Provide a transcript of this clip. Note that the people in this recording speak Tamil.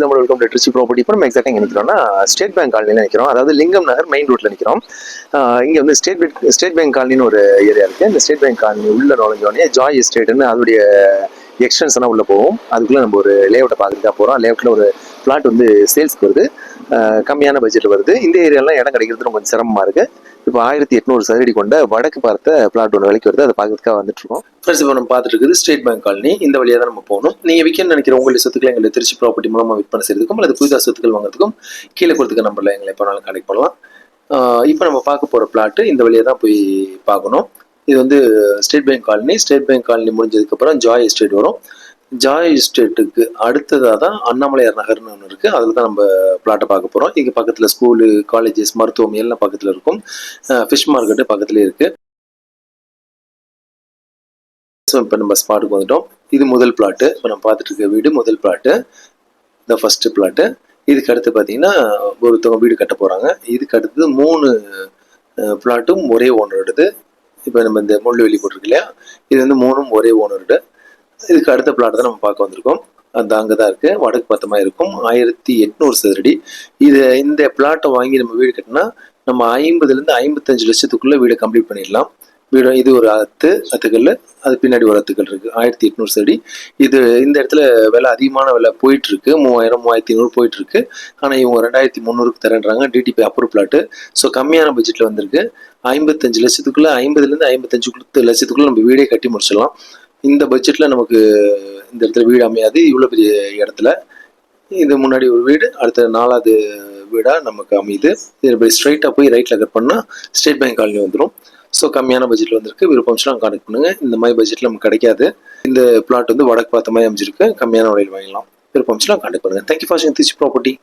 எக்ஸாம்பிள் வெல்கம் லிட்ரஸி ப்ராப்பர்ட்டி இப்போ நம்ம எக்ஸாக்டாக எங்கே நிற்கிறோம்னா ஸ்டேட் பேங்க் காலனியில் நிற்கிறோம் அதாவது லிங்கம் நகர் மெயின் ரோட்டில் நிற்கிறோம் இங்கே வந்து ஸ்டேட் பேங்க் ஸ்டேட் பேங்க் காலனின்னு ஒரு ஏரியா இருக்குது இந்த ஸ்டேட் பேங்க் காலனி உள்ள நுழைஞ்சோடனே ஜாய் எஸ்டேட்னு அதோடைய எக்ஸ்டென்ஷனாக உள்ளே போவோம் அதுக்குள்ளே நம்ம ஒரு லேஅவுட்டை பார்த்துட்டு தான் போகிறோம் லேஅவுட்டில் ஒரு பிளாட் வந்து சேல்ஸ்க்கு வருது. கம்மியான பட்ஜெட்டில் வருது. இந்த ஏரியாலாம் இடம் கிடைக்கிறது ரொம்ப கொஞ்சம் சிரமமாக இருக்குது இப்போ ஆயிரத்தி எட்நூறு சதுரடி கொண்ட வடக்கு பார்த்த பிளாட் ஒன்று விலைக்கு வருது. அதை பார்க்கறதுக்காக வந்துட்டு இருக்கோம். ஃப்ரெண்ட்ஸ் இப்போ நம்ம பார்த்துட்டு இருக்குது ஸ்டேட் பேங்க் காலனி இந்த வழியாக தான் நம்ம போகணும். நீங்கள் விற்கணும்னு நினைக்கிற உங்களுடைய சொத்துக்களை எங்களை திருச்சி ப்ராப்பர்ட்டி மூலமாக விற்பனை செய்யறதுக்கும் அல்லது புதிதாக சொத்துக்கள் வாங்குறதுக்கும் கீழே கொடுத்துக்க நம்பரில் எங்களை எப்போ நாளும் கனெக்ட் பண்ணலாம். இப்போ நம்ம பார்க்க போகிற பிளாட்டு இந்த வழியாக தான் போய் பார்க்கணும். இது வந்து state bank colony state bank colony முடிஞ்சதுக்கப்புறம் ஜாய் எஸ்டேட் வரும். ஜாய் எஸ்டேட்டுக்கு அடுத்ததாக தான் அண்ணாமலையார் நகர்னு ஒன்று இருக்குது அதில் தான் நம்ம பிளாட்டை பார்க்க போகிறோம் இங்கே பக்கத்தில் ஸ்கூலு காலேஜஸ் மருத்துவம் எல்லாம் பக்கத்தில் இருக்கும். ஃபிஷ் மார்க்கெட்டு பக்கத்துலேயே இருக்குது ஸோ இப்போ நம்ம ஸ்பாட்டுக்கு வந்துட்டோம். இது முதல் பிளாட்டு இப்போ நம்ம பார்த்துட்டு இருக்க வீடு முதல் பிளாட்டு இந்த ஃபஸ்ட்டு பிளாட்டு இதுக்கு அடுத்து பார்த்தீங்கன்னா ஒருத்தவங்க வீடு கட்ட போகிறாங்க இதுக்கு அடுத்தது மூணு பிளாட்டும் ஒரே ஓனரோடது இப்போ நம்ம இந்த முள்ளுவெளி போட்டிருக்கு இல்லையா? இது வந்து மூணும் ஒரே ஓனரோட இதுக்கு அடுத்த பிளாட் தான் நம்ம பார்க்க வந்திருக்கோம். அது அங்கே தான் இருக்குது வடக்கு பத்தமா இருக்கும். ஆயிரத்தி எட்நூறு சதுரடி. இது இந்த பிளாட்டை வாங்கி நம்ம வீடு கட்டினா நம்ம ஐம்பதுலேருந்து ஐம்பத்தஞ்சு லட்சத்துக்குள்ளே வீடை கம்ப்ளீட் பண்ணிடலாம். வீடு இது ஒரு அத்து அத்துக்கல். அது பின்னாடி ஒரு அத்துக்கல் இருக்குது ஆயிரத்தி எட்நூறு சதுரடி. இது இந்த இடத்துல விலை அதிகமான விலை போயிட்டு இருக்கு மூவாயிரம் மூவாயிரத்தி ஐநூறு போயிட்டு இருக்கு ஆனால் இவங்க ரெண்டாயிரத்தி முந்நூறுக்கு தரேன்றாங்க. டிடிபி அப்ரூவ் பிளாட்டு ஸோ கம்மியான பட்ஜெட்டில் வந்திருக்கு. ஐம்பத்தஞ்சு லட்சத்துக்குள்ள ஐம்பதுலேருந்து ஐம்பத்தஞ்சு லட்சத்துக்குள்ள நம்ம வீடே கட்டி முடிச்சிடலாம். இந்த பட்ஜெட்டில் நமக்கு இந்த இடத்துல வீடு அமையாது. இவ்வளோ பெரிய இடத்துல. இது முன்னாடி ஒரு வீடு அடுத்த நாலாவது வீடாக நமக்கு அமையுது. இதில் போய் ஸ்ட்ரைட்டாக போய் ரைட்டில் கட் பண்ணால் ஸ்டேட் பேங்க் காலனி வந்துடும் ஸோ கம்மியான பட்ஜெட்டில் வந்திருக்கு. விருப்பம்ச்சுனா கான்டெக்ட் பண்ணுங்கள் இந்த மாதிரி பட்ஜெட்டில் நமக்கு கிடைக்காது. இந்த பிளாட் வந்து வடக்கு பார்த்த மாதிரி அமைஞ்சிருக்கு. கம்மியான விலையில் வாங்கலாம் விருப்பம்ச்சுனா கான்டெக்ட் பண்ணுங்கள் thank you for Trichy property